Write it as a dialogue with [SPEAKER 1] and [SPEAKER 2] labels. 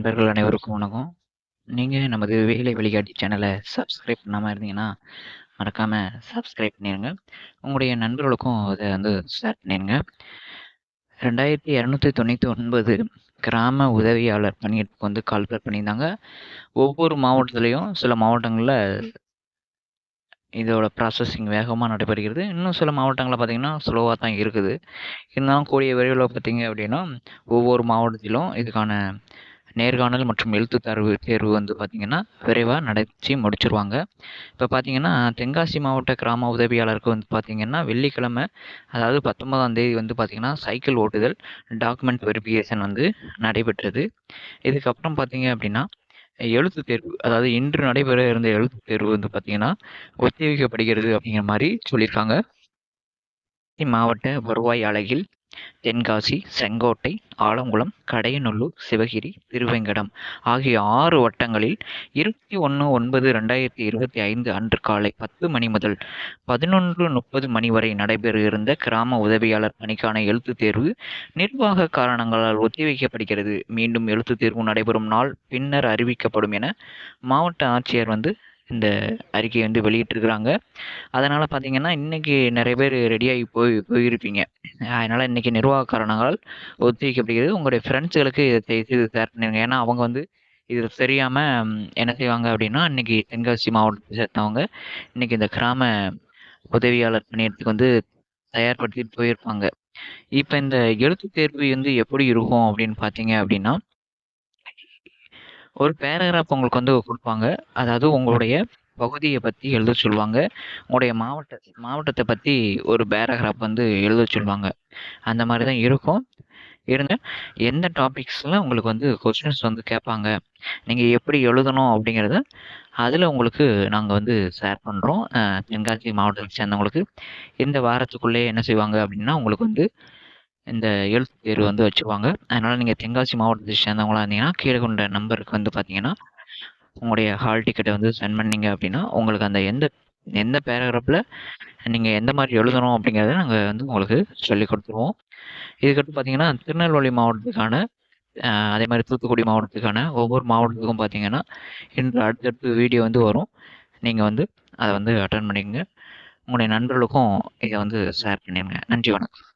[SPEAKER 1] நண்பர்கள் அனைவருக்கும் வணக்கம். நீங்கள் நமது வேலை வழிகாட்டி சேனலை சப்ஸ்கிரைப் பண்ணாமல் இருந்தீங்கன்னா, மறக்காமல் சப்ஸ்கிரைப் பண்ணிடுங்க உங்களுடைய நண்பர்களுக்கும் அதை வந்து ஷேர் பண்ணிருங்க. 2299 கிராம உதவியாளர் பணியிடத்துக்கு வந்து கால் பண்ணியிருந்தாங்க. ஒவ்வொரு மாவட்டத்துலேயும் சில மாவட்டங்களில் இதோட ப்ராசஸிங் வேகமாக நடைபெறுகிறது. இன்னும் சில மாவட்டங்களில் பார்த்தீங்கன்னா, ஸ்லோவாக தான் இருக்குது. இருந்தாலும் கூடிய விரைவில் பார்த்தீங்க அப்படின்னா, ஒவ்வொரு மாவட்டத்திலும் இதுக்கான நேர்காணல் மற்றும் எழுத்து தேர்வு தேர்வு வந்து பார்த்திங்கன்னா விரைவாக நடத்தி முடிச்சிருவாங்க இப்போ பார்த்தீங்கன்னா, தென்காசி மாவட்ட கிராம உதவியாளருக்கு வந்து பார்த்திங்கன்னா வெள்ளிக்கிழமை அதாவது 19ஆம் தேதி வந்து பார்த்திங்கன்னா சைக்கிள் ஓட்டுதல், டாக்குமெண்ட் வெரிஃபிகேஷன் வந்து நடைபெற்றது. இதுக்கப்புறம் பார்த்தீங்க அப்படின்னா, எழுத்து தேர்வு அதாவது இன்று நடைபெற இருந்த எழுத்து தேர்வு வந்து பார்த்திங்கன்னா ஒத்திவைக்கப்படுகிறது அப்படிங்கிற மாதிரி சொல்லியிருக்காங்க. மாவட்ட வருவாய் அலகில் தென்காசி, செங்கோட்டை, ஆலங்குளம், கடையநல்லூர், சிவகிரி, திருவேங்கடம் ஆகிய ஆறு வட்டங்களில் 21/9/2025 அன்று காலை 10 மணி முதல் 11:30 மணி வரை நடைபெற இருந்த கிராம உதவியாளர் பணிக்கான எழுத்துத் தேர்வு நிர்வாக காரணங்களால் ஒத்திவைக்கப்படுகிறது. மீண்டும் எழுத்துத் தேர்வு நடைபெறும் நாள் பின்னர் அறிவிக்கப்படும் என மாவட்ட ஆட்சியர் வந்து இந்த அறிக்கையை வந்து வெளியிட்டிருக்கிறாங்க. அதனால் பார்த்தீங்கன்னா, இன்னைக்கு நிறைய பேர் ரெடியாகி போய் போயிருப்பீங்க. அதனால் இன்றைக்கி நிர்வாக காரணங்களால் ஒத்திவைக்கப்படுகிறது. உங்களுடைய ஃப்ரெண்ட்ஸ்களுக்கு இதை தயவுசெய்து ஷேர் பண்ணிருங்க. ஏன்னா, அவங்க வந்து இது தெரியாமல் என்ன செய்வாங்க அப்படின்னா, இன்னைக்கு தென்காசி மாவட்டத்தை சேர்த்தவங்க இன்னைக்கு இந்த கிராம உதவியாளர் பணியத்துக்கு வந்து தயார்படுத்திட்டு போயிருப்பாங்க. இப்போ இந்த எழுத்து தேர்வு வந்து எப்படி இருக்கும் அப்படின்னு பார்த்தீங்க அப்படின்னா ஒரு பேராகிராஃப் உங்களுக்கு வந்து கொடுப்பாங்க அதாவது உங்களுடைய பகுதியை பற்றி எழுத சொல்லுவாங்க. உங்களுடைய மாவட்ட மாவட்டத்தை பற்றி ஒரு பேராகிராஃப் வந்து எழுத சொல்லுவாங்க. அந்த மாதிரி தான் இருக்கும். இருங்க. எந்த டாபிக்ஸ்ல உங்களுக்கு வந்து கொஸ்டின்ஸ் வந்து கேட்பாங்க. நீங்கள் எப்படி எழுதணும் அப்படிங்கிறத, அதில் உங்களுக்கு நாங்கள் வந்து ஷேர் பண்ணுறோம் தென்காசி மாவட்டத்தை சேர்ந்தவங்களுக்கு. இந்த வாரத்துக்குள்ளே என்ன செய்வாங்க அப்படின்னா, உங்களுக்கு வந்து இந்த எழுத்து தேர்வு வந்து வச்சுருவாங்க. அதனால் நீங்கள் தென்காசி மாவட்டத்தை சேர்ந்தவங்களா இருந்தீங்கன்னா, கீழே கொண்ட நம்பருக்கு வந்து பார்த்தீங்கன்னா, உங்களுடைய ஹால் டிக்கெட்டை வந்து சென்ட் பண்ணீங்க அப்படின்னா, உங்களுக்கு அந்த எந்த எந்த பேராகிராஃபில் நீங்கள் எந்த மாதிரி எழுதணும் அப்படிங்கிறத நாங்கள் வந்து உங்களுக்கு சொல்லிக் கொடுத்துருவோம் இதுக்கடுத்து பார்த்தீங்கன்னா, திருநெல்வேலி மாவட்டத்துக்கான அதே மாதிரி தூத்துக்குடி மாவட்டத்துக்கான ஒவ்வொரு மாவட்டத்துக்கும் பார்த்தீங்கன்னா, இன்று அடுத்தடுத்து வீடியோ வந்து வரும். நீங்கள் வந்து அதை வந்து அட்டன் பண்ணிக்கங்க. உங்களுடைய நண்பர்களுக்கும் இதை வந்து ஷேர் பண்ணிடுங்க நன்றி, வணக்கம்.